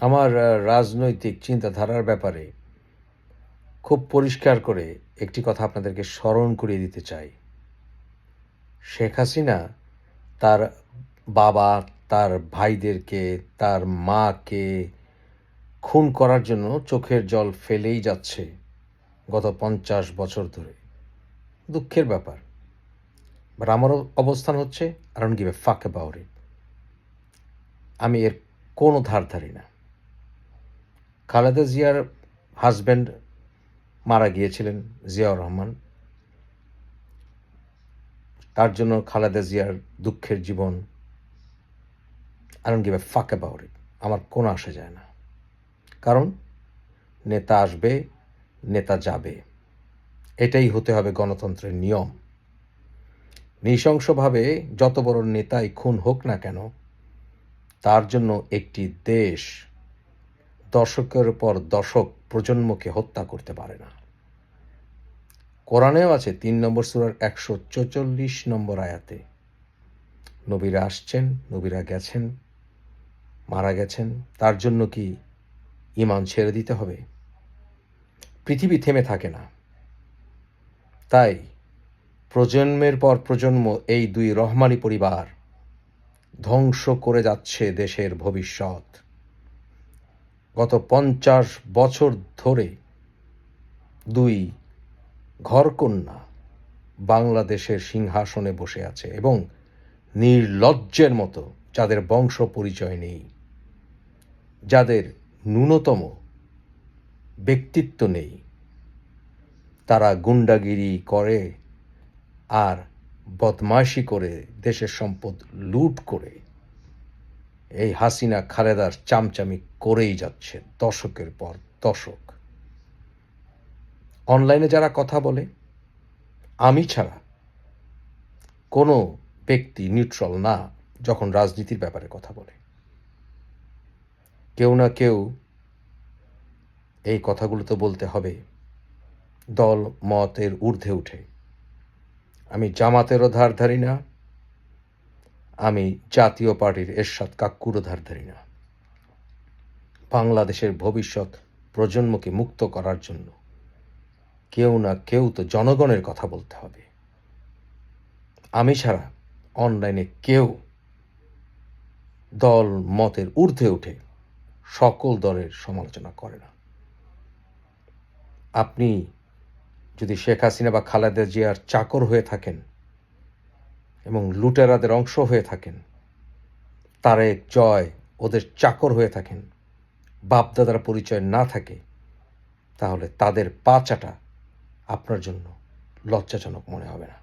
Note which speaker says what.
Speaker 1: আমার রাজনৈতিক চিন্তাধারার ব্যাপারে খুব পরিষ্কার করে একটি কথা আপনাদেরকে স্মরণ করিয়ে দিতে চাই। শেখ হাসিনা তার বাবা, তার ভাইদেরকে, তার মাকে খুন করার জন্য চোখের জল ফেলেই যাচ্ছে গত পঞ্চাশ বছর ধরে। দুঃখের ব্যাপার। বাট আমার অবস্থান হচ্ছে আর গিভ এ ফাক ইট আমি এর কোনো ধার ধারি না। খালেদা জিয়ার হাজব্যান্ড মারা গিয়েছিলেন, জিয়াউর রহমান। তার জন্য খালেদা জিয়ার দুঃখের জীবন ডোন্ট গিভ ফাক অ্যাবাউট আমার কোনো আসে যায় না। কারণ, নেতা আসবে, নেতা যাবে। এটাই হতে হবে গণতন্ত্রের নিয়ম। নৃশংসভাবে যত বড় নেতাই খুন হোক না কেন, তার জন্য একটি দেশ দশকের পর দশক প্রজন্মকে হত্যা করতে পারে না। কোরআনেও আছে তিন নম্বর সুরার একশো চৌচল্লিশ নম্বর আয়াতে, নবীরা আসছেন, নবীরা গেছেন, মারা গেছেন, তার জন্য কি ইমান ছেড়ে দিতে হবে? পৃথিবী থেমে থাকে না। তাই প্রজন্মের পর প্রজন্ম এই দুই রহমানি পরিবার ধ্বংস করে যাচ্ছে দেশের ভবিষ্যৎ। গত পঞ্চাশ বছর ধরে দুই ঘরকন্যা বাংলাদেশের সিংহাসনে বসে আছে এবং নির্লজ্জের মতো যাদের বংশ পরিচয় নেই, যাদের ন্যূনতম ব্যক্তিত্ব নেই, তারা গুন্ডাগিরি করে আর বদমাশি করে দেশের সম্পদ লুট করে এই হাসিনা খালেদার চামচামি করেই যাচ্ছে, দশকের পর দশক। অনলাইনে যারা কথা বলে, আমি ছাড়া কোনো ব্যক্তি নিউট্রাল না যখন রাজনীতির ব্যাপারে কথা বলে। কেউ না কেউ এই কথাগুলো তো বলতে হবে, দল মতের ঊর্ধ্বে উঠে। আমি জামাতেরও ধার ধারি না আমি জাতীয় পার্টির এরশাদ কাক্কুরও ধার ধারি না বাংলাদেশের ভবিষ্যৎ প্রজন্মকে মুক্ত করার জন্য কেউ না কেউ তো জনগণের কথা বলতে হবে। আমি ছাড়া অনলাইনে কেউ দল মতের ঊর্ধ্বে উঠে সকল দলের সমালোচনা করে না। আপনি যদি শেখ হাসিনা বা খালেদা জিয়ার চাকর হয়ে থাকেন এবং লুটেরাদের অংশ হয়ে থাকেন। তারেক, জয় ওদের চাকর হয়ে থাকেন। বাপদাদার পরিচয় না থাকে, তাহলে তাদের পাচাটা আপনার জন্য লজ্জাজনক মনে হবে না।